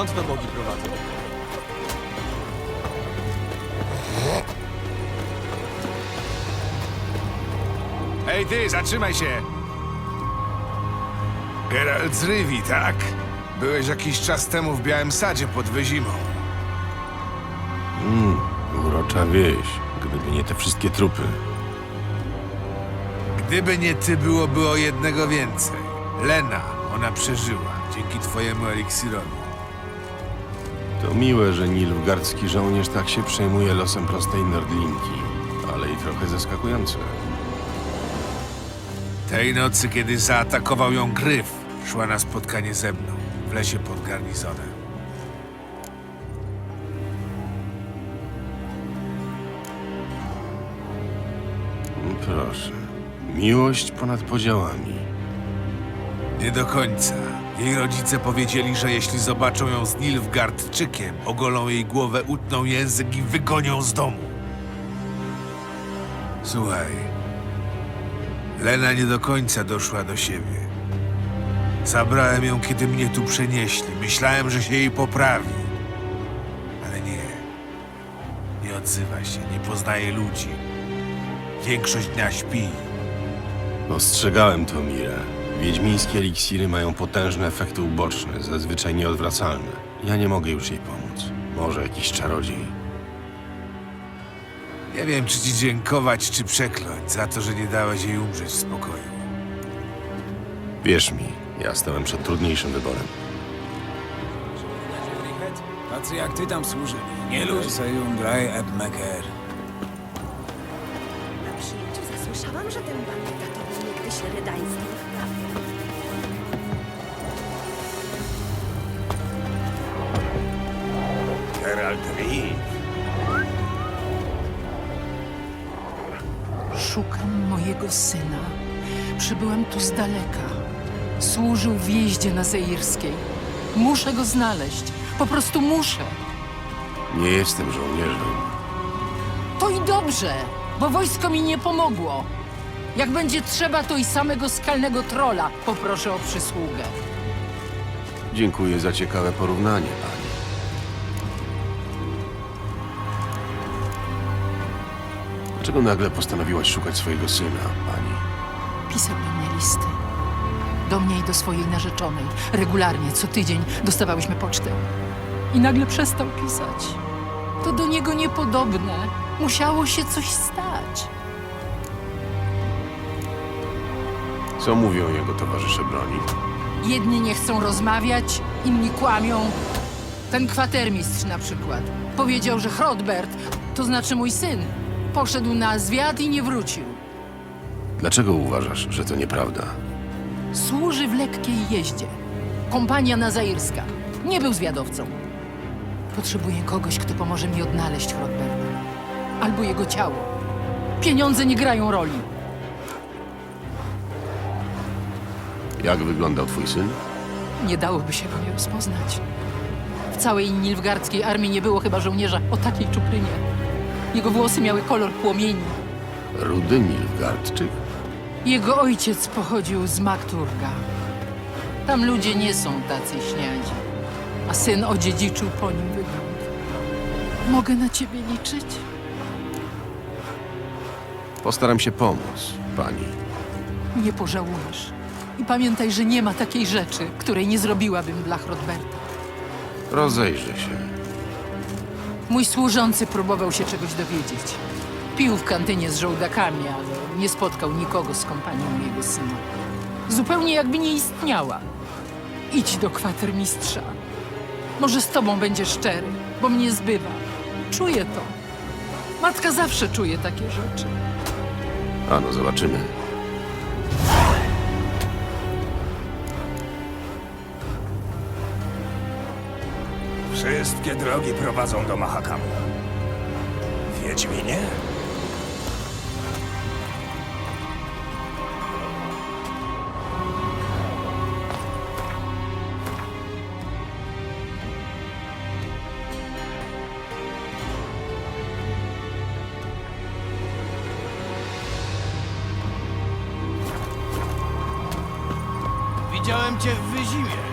Skąd to bogi prowadzą? Ej ty, zatrzymaj się! Geralt z Rivi, tak? Byłeś jakiś czas temu w Białym Sadzie pod Wyzimą. Urocza wieś, gdyby nie te wszystkie trupy. Gdyby nie ty, byłoby o jednego więcej. Lena, ona przeżyła, dzięki twojemu eliksirowi. To miłe, że nilfgardzki żołnierz tak się przejmuje losem prostej Nordlinki, ale i trochę zaskakujące. Tej nocy, kiedy zaatakował ją Gryf, szła na spotkanie ze mną, w lesie pod garnizonem. No Proszę, miłość ponad podziałami. Nie do końca. Jej rodzice powiedzieli, że jeśli zobaczą ją z Nilfgaardczykiem, ogolą jej głowę, utną język i wygonią z domu. Słuchaj, Lena nie do końca doszła do siebie. Zabrałem ją, kiedy mnie tu przenieśli. Myślałem, że się jej poprawi. Ale nie. Nie odzywa się, nie poznaje ludzi. Większość dnia śpi. Ostrzegałem to, Mire. Wiedźmińskie eliksiry mają potężne efekty uboczne, zazwyczaj nieodwracalne. Ja nie mogę już jej pomóc. Może jakiś czarodziej. Nie wiem, czy ci dziękować, czy przekląć za to, że nie dałeś jej umrzeć w spokoju. Wierz mi, ja stałem przed trudniejszym wyborem. Tacy jak ty tam służyli. Nie ludzie. Sejum Dry Ebmeker. Na przyjęciu zasłyszałam, że ten bandyta Geralt Reeve. Szukam mojego syna. Przybyłem tu z daleka. Służył w jeździe na Zeirskiej. Muszę go znaleźć. Po prostu muszę. Nie jestem żołnierzem. To i dobrze, bo wojsko mi nie pomogło. Jak będzie trzeba, to i samego skalnego trola poproszę o przysługę. Dziękuję za ciekawe porównanie, pani. Dlaczego nagle postanowiłaś szukać swojego syna, pani? Pisał do mnie listy. Do mnie i do swojej narzeczonej. Regularnie, co tydzień dostawałyśmy pocztę. I nagle przestał pisać. To do niego niepodobne. Musiało się coś stać. Co mówią jego towarzysze broni? Jedni nie chcą rozmawiać, inni kłamią. Ten kwatermistrz na przykład powiedział, że Hrodbert, to znaczy mój syn, poszedł na zwiat i nie wrócił. Dlaczego uważasz, że to nieprawda? Służy w lekkiej jeździe. Kompania nazairska. Nie był zwiadowcą. Potrzebuję kogoś, kto pomoże mi odnaleźć Hrodberta. Albo jego ciało. Pieniądze nie grają roli. Jak wyglądał twój syn? Nie dałoby się go nie rozpoznać. W całej nilfgardzkiej armii nie było chyba żołnierza o takiej czuprynie. Jego włosy miały kolor płomieni. Rudy Nilfgaardczyk? Jego ojciec pochodził z Makturga. Tam ludzie nie są tacy śniadzi, a syn odziedziczył po nim wygląd. Mogę na ciebie liczyć? Postaram się pomóc, pani. Nie pożałujesz. I pamiętaj, że nie ma takiej rzeczy, której nie zrobiłabym dla Hrodberta. Rozejrzę się. Mój służący próbował się czegoś dowiedzieć. Pił w kantynie z żołdakami, ale nie spotkał nikogo z kompanią jego syna. Zupełnie jakby nie istniała. Idź do kwatermistrza. Może z tobą będzie szczery, bo mnie zbywa. Czuję to. Matka zawsze czuje takie rzeczy. Ano, zobaczymy. Wszystkie drogi prowadzą do Mahakamu. Wiedźminie? Widziałem cię w Wyzimie.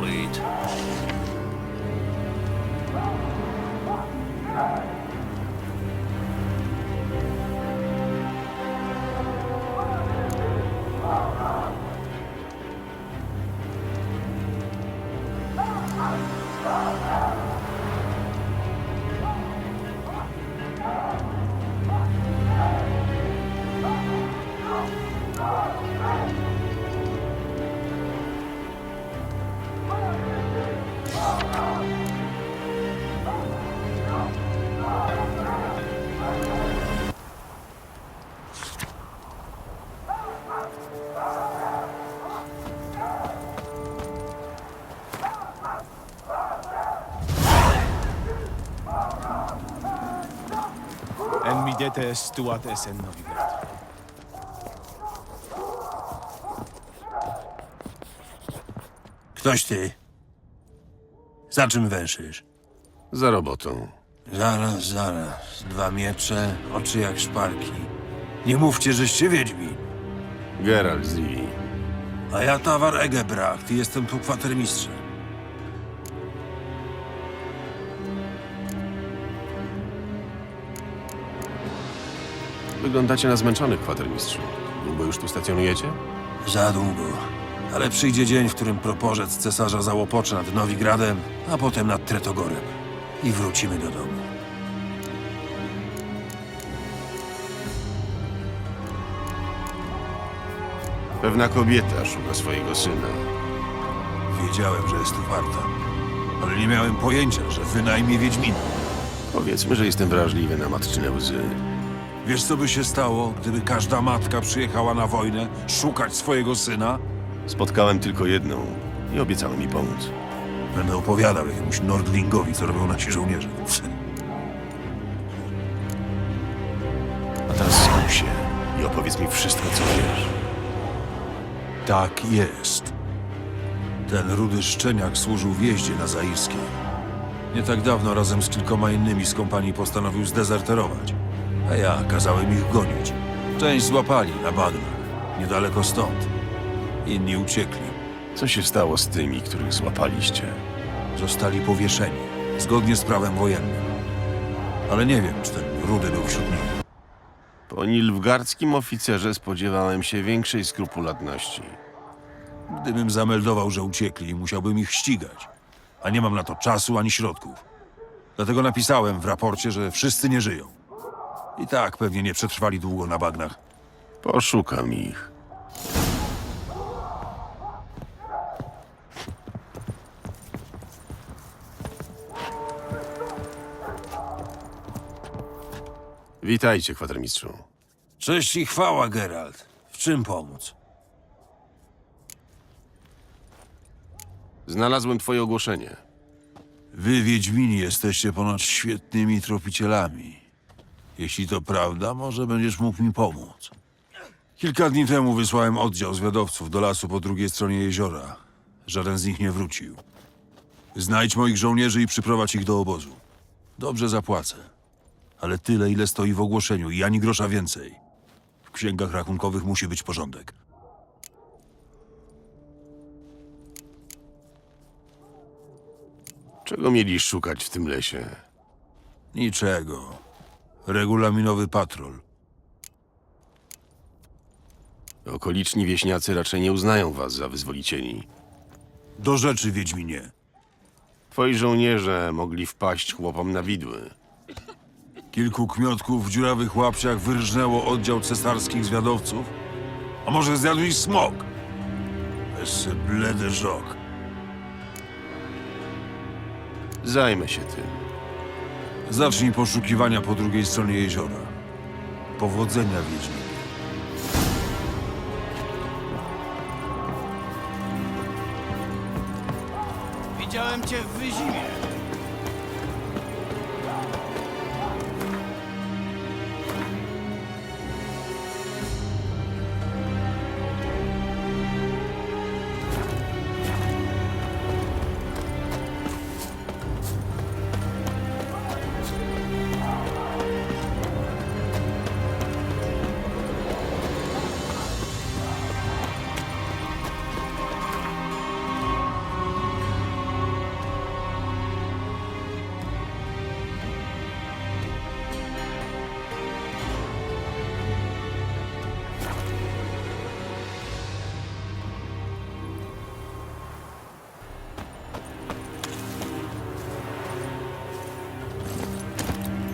complete. Helzere Marluit. En novigrad. Ktoś ty. Za czym węszysz? Za robotą. Zaraz, zaraz. Dwa miecze, oczy jak szparki. Nie mówcie, żeście wiedźmi. Geralt z Rivii. A ja Tawar Egebracht i jestem tu kwatermistrzem. Wyglądacie na zmęczonych, kwatermistrzu. Długo już tu stacjonujecie? Za długo. Ale przyjdzie dzień, w którym proporzec cesarza załopocze nad Nowigradem, a potem nad Tretogorem. I wrócimy do domu. Pewna kobieta szuka swojego syna. Wiedziałem, że jest tu warta. Ale nie miałem pojęcia, że wynajmie Wiedźmina. Powiedzmy, że jestem wrażliwy na matczyne łzy. Wiesz, co by się stało, gdyby każda matka przyjechała na wojnę szukać swojego syna? Spotkałem tylko jedną i obiecałem mi pomóc. Będę opowiadał jakiemuś Nordlingowi, co robią nasi żołnierze. A teraz skup się i opowiedz mi wszystko, co wiesz. Tak jest. Ten rudy szczeniak służył w jeździe na Zairskiej. Nie tak dawno razem z kilkoma innymi z kompanii postanowił zdezerterować. A ja kazałem ich gonić. Część złapali na bagnach, niedaleko stąd. Inni uciekli. Co się stało z tymi, których złapaliście? Zostali powieszeni, zgodnie z prawem wojennym. Ale nie wiem, czy ten rudy był wśród nich. Po nilfgardzkim oficerze spodziewałem się większej skrupulatności. Gdybym zameldował, że uciekli, musiałbym ich ścigać. A nie mam na to czasu ani środków. Dlatego napisałem w raporcie, że wszyscy nie żyją. I tak pewnie nie przetrwali długo na bagnach. Poszukam ich. Witajcie, kwatermistrzu. Cześć i chwała, Geralt. W czym pomóc? Znalazłem twoje ogłoszenie. Wy, Wiedźmini, jesteście ponoć świetnymi tropicielami. Jeśli to prawda, może będziesz mógł mi pomóc. Kilka dni temu wysłałem oddział zwiadowców do lasu po drugiej stronie jeziora. Żaden z nich nie wrócił. Znajdź moich żołnierzy i przyprowadź ich do obozu. Dobrze zapłacę. Ale tyle, ile stoi w ogłoszeniu i ani grosza więcej. W księgach rachunkowych musi być porządek. Czego mieli szukać w tym lesie? Niczego. Regulaminowy patrol. Okoliczni wieśniacy raczej nie uznają was za wyzwolicieli. Do rzeczy, Wiedźminie. Twoi żołnierze mogli wpaść chłopom na widły. Kilku kmiotków w dziurawych łapciach wyrżnęło oddział cesarskich zwiadowców? A może zjadł ich smok? Jeszcze bledy żok. Zajmę się tym. Zacznij poszukiwania po drugiej stronie jeziora. Powodzenia, Wiedźminie. Widziałem cię w Wyzimie.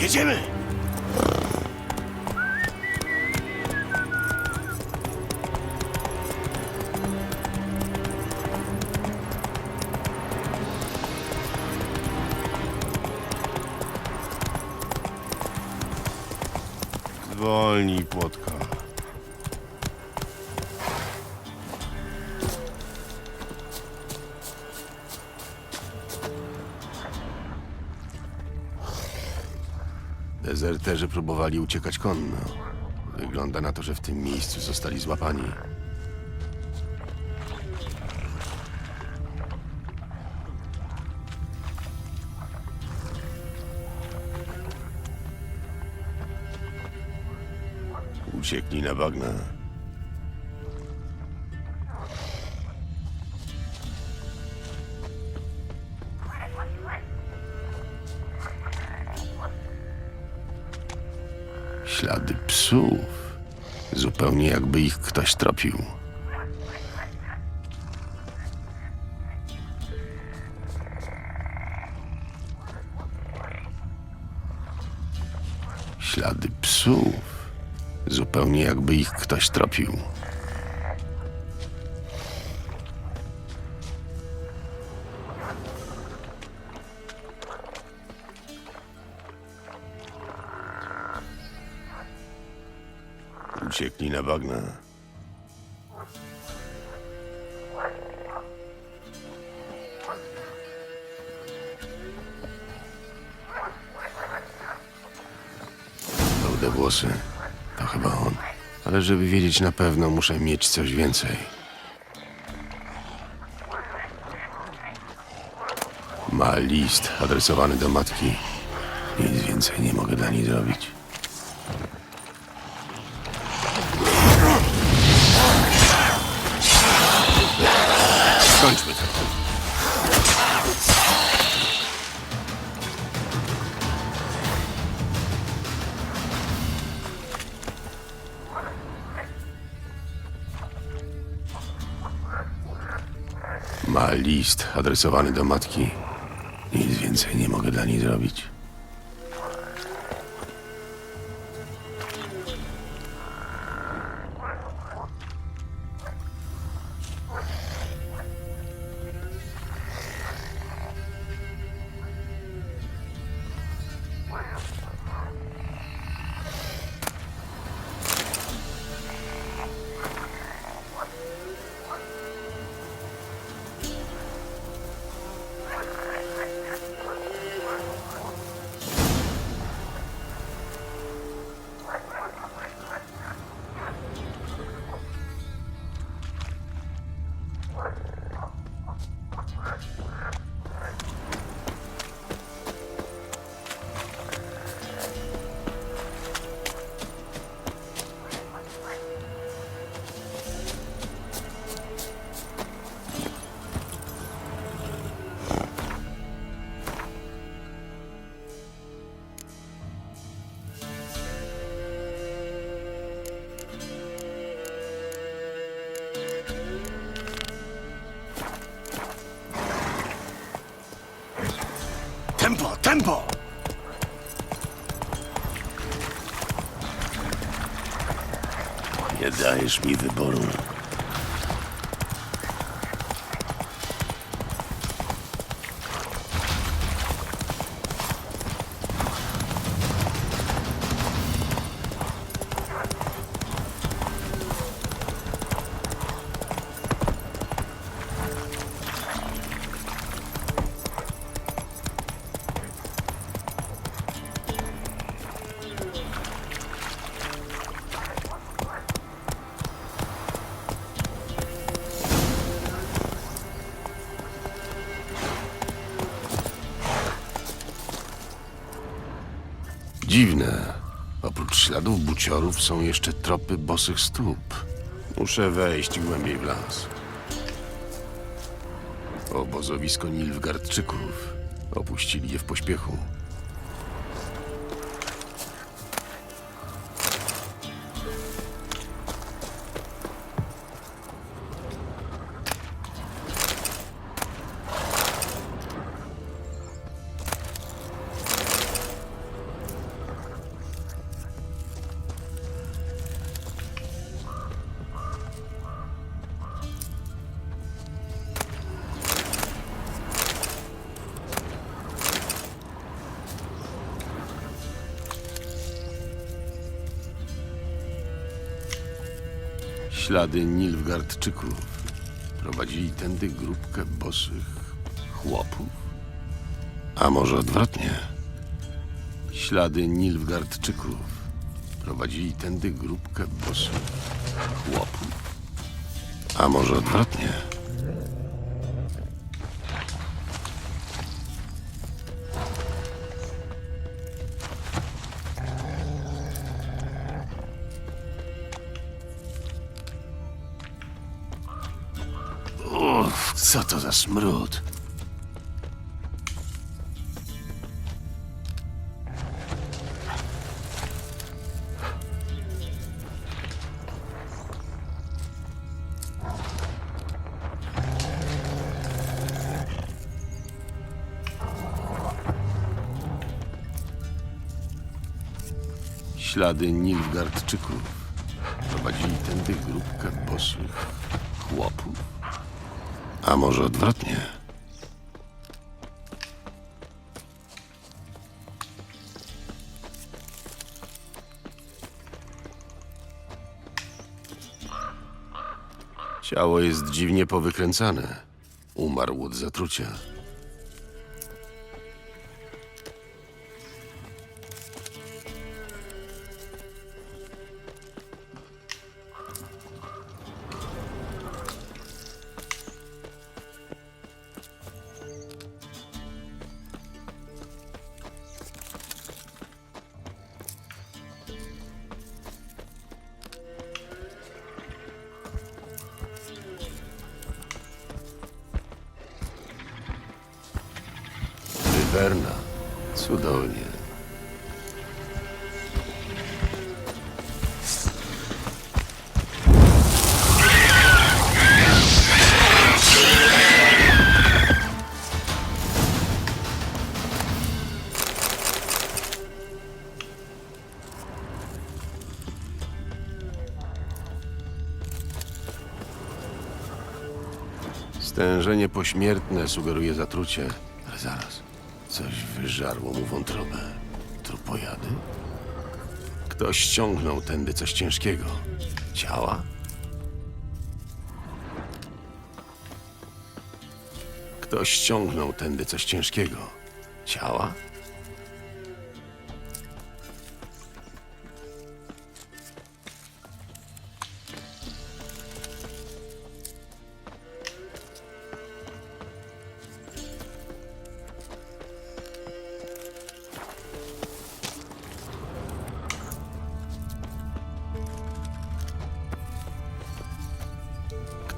Gece mi? Dezerterzy próbowali uciekać konno. Wygląda na to, że w tym miejscu zostali złapani. Uciekli na bagna. Psów. Zupełnie jakby ich ktoś tropił. Ślady psów. Zupełnie jakby ich ktoś tropił. Bagna. Rude włosy. To chyba on. Ale żeby wiedzieć na pewno, muszę mieć coś więcej. Ma list adresowany do matki. Nic więcej nie mogę dla niej zrobić. List adresowany do matki. Nic więcej nie mogę dla niej zrobić. Dajesz mi wyboru. Dziwne. Oprócz śladów buciorów są jeszcze tropy bosych stóp. Muszę wejść głębiej w las. Obozowisko Nilfgardczyków. Opuścili je w pośpiechu. Ślady Nilfgardczyków prowadzili tędy grupkę bosych chłopów. A może odwrotnie? Ślady Nilfgardczyków prowadzili tędy grupkę bosych chłopów. A może odwrotnie? Za smród? Ślady Nilfgardczyków prowadzili tędy grupkę bosych chłopów. A może odwrotnie? Ciało jest dziwnie powykręcane. Umarł od zatrucia. Wyberna. Cudownie. Stężenie pośmiertne sugeruje zatrucie, wyżarło mu wątrobę. Trupojady? Ktoś ściągnął tędy coś ciężkiego. Ciała? Ktoś ściągnął tędy coś ciężkiego. Ciała?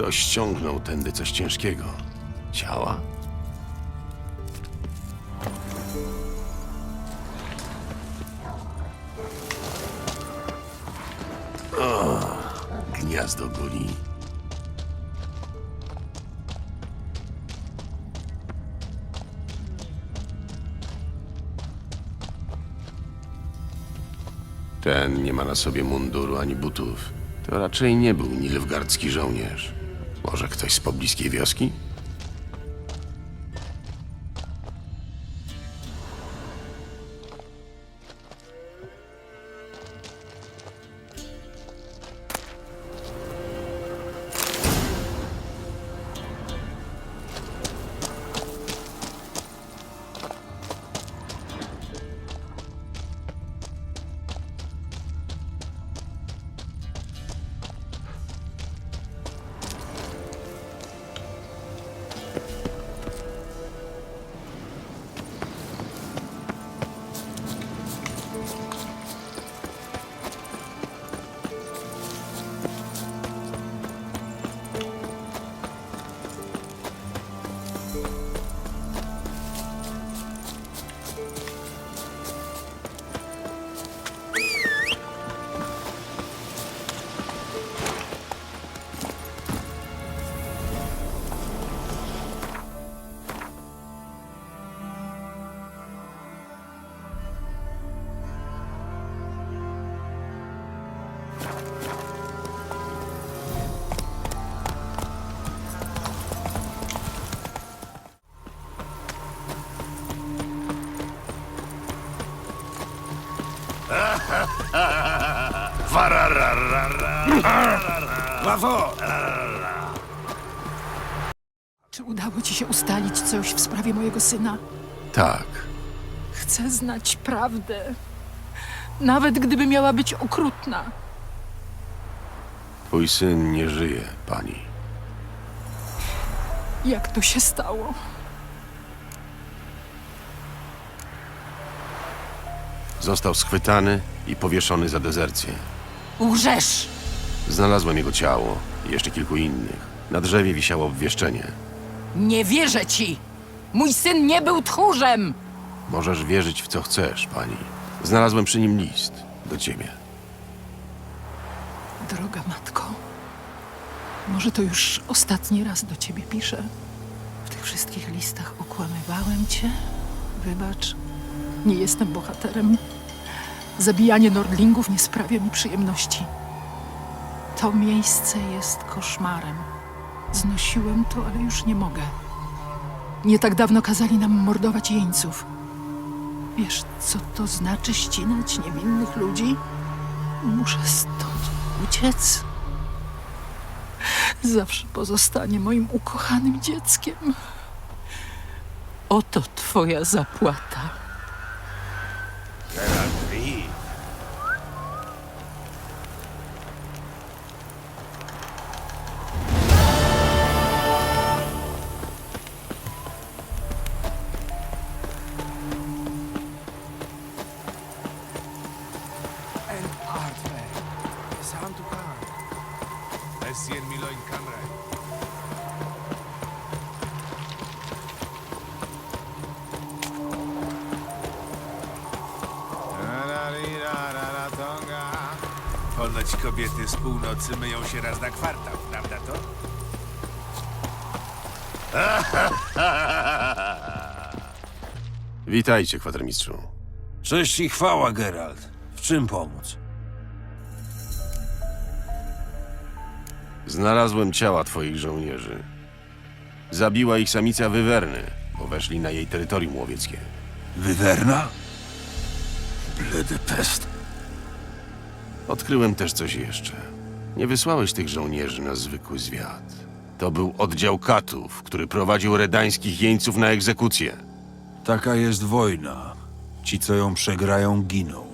Ktoś ściągnął tędy coś ciężkiego. Ciała? O, gniazdo guli. Ten nie ma na sobie munduru ani butów. To raczej nie był nilfgardzki żołnierz. Może ktoś z pobliskiej wioski? Farararara. Czy udało ci się ustalić coś w sprawie mojego syna? Tak. Chcę znać prawdę. Nawet gdyby miała być okrutna. Twój syn nie żyje, pani. Jak to się stało? Został schwytany i powieszony za dezercję. Łżesz! Znalazłem jego ciało i jeszcze kilku innych. Na drzewie wisiało obwieszczenie. Nie wierzę ci! Mój syn nie był tchórzem! Możesz wierzyć w co chcesz, pani. Znalazłem przy nim list do ciebie. Droga matko, może to już ostatni raz do ciebie piszę. W tych wszystkich listach okłamywałem cię. Wybacz, nie jestem bohaterem. Zabijanie Nordlingów nie sprawia mi przyjemności. To miejsce jest koszmarem. Znosiłem to, ale już nie mogę. Nie tak dawno kazali nam mordować jeńców. Wiesz, co to znaczy ścinać niewinnych ludzi? Muszę stąd uciec. Zawsze pozostanie moim ukochanym dzieckiem. Oto twoja zapłata. Ponoć kobiety z północy myją się raz na kwartał, prawda to? Witajcie, kwatermistrzu. Cześć i chwała, Geralt. W czym pomóc? Znalazłem ciała twoich żołnierzy. Zabiła ich samica Wywerny, bo weszli na jej terytorium łowieckie. Wywerna? Bledy pest. Odkryłem też coś jeszcze. Nie wysłałeś tych żołnierzy na zwykły zwiat. To był oddział katów, który prowadził redańskich jeńców na egzekucję. Taka jest wojna. Ci, co ją przegrają, giną.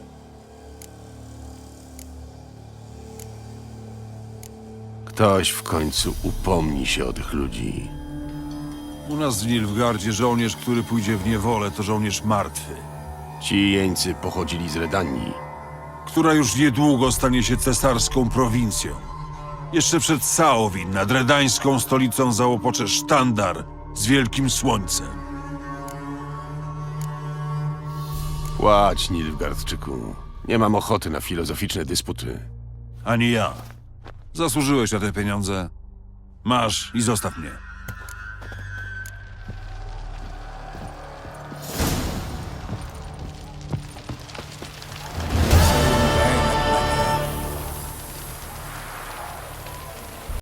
Ktoś w końcu upomni się o tych ludzi. U nas w Nilfgardzie żołnierz, który pójdzie w niewolę, to żołnierz martwy, Ci jeńcy pochodzili z Redanii. Która już niedługo stanie się cesarską prowincją. Jeszcze przed Saowin nad redańską stolicą załopocze sztandar z wielkim słońcem. Płać, Nilfgardczyku. Nie mam ochoty na filozoficzne dysputy. Ani ja. Zasłużyłeś na te pieniądze. Masz i zostaw mnie.